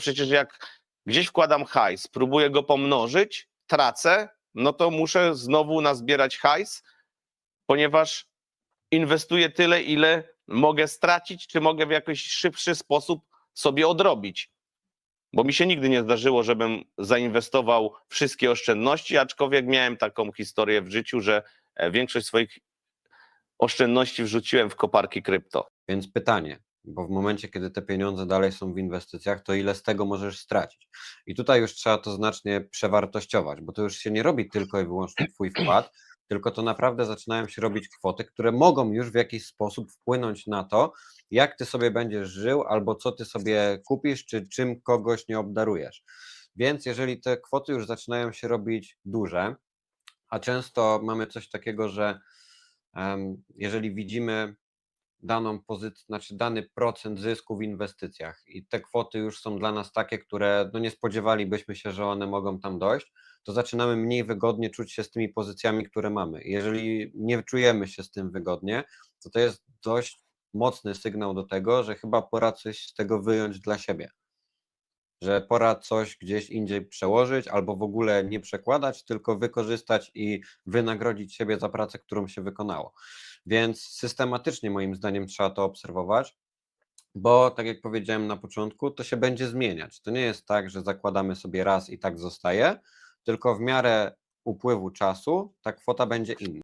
przecież jak gdzieś wkładam hajs, próbuję go pomnożyć, tracę, no to muszę znowu nazbierać hajs, ponieważ inwestuję tyle, ile mogę stracić, czy mogę w jakiś szybszy sposób sobie odrobić. Bo mi się nigdy nie zdarzyło, żebym zainwestował wszystkie oszczędności, aczkolwiek miałem taką historię w życiu, że e, większość swoich oszczędności wrzuciłem w koparki krypto. Więc pytanie, bo w momencie, kiedy te pieniądze dalej są w inwestycjach, to ile z tego możesz stracić? I tutaj już trzeba to znacznie przewartościować, bo to już się nie robi tylko i wyłącznie Twój wkład, tylko to naprawdę zaczynają się robić kwoty, które mogą już w jakiś sposób wpłynąć na to, jak Ty sobie będziesz żył, albo co Ty sobie kupisz, czy czym kogoś nie obdarujesz. Więc jeżeli te kwoty już zaczynają się robić duże, a często mamy coś takiego, że jeżeli widzimy daną pozycję, znaczy dany procent zysku w inwestycjach i te kwoty już są dla nas takie, które no nie spodziewalibyśmy się, że one mogą tam dojść, to zaczynamy mniej wygodnie czuć się z tymi pozycjami, które mamy. Jeżeli nie czujemy się z tym wygodnie, to to jest dość mocny sygnał do tego, że chyba pora coś z tego wyjąć dla siebie. Że pora coś gdzieś indziej przełożyć, albo w ogóle nie przekładać, tylko wykorzystać i wynagrodzić siebie za pracę, którą się wykonało. Więc systematycznie moim zdaniem trzeba to obserwować, bo tak jak powiedziałem na początku, to się będzie zmieniać. To nie jest tak, że zakładamy sobie raz i tak zostaje, tylko w miarę upływu czasu ta kwota będzie inna.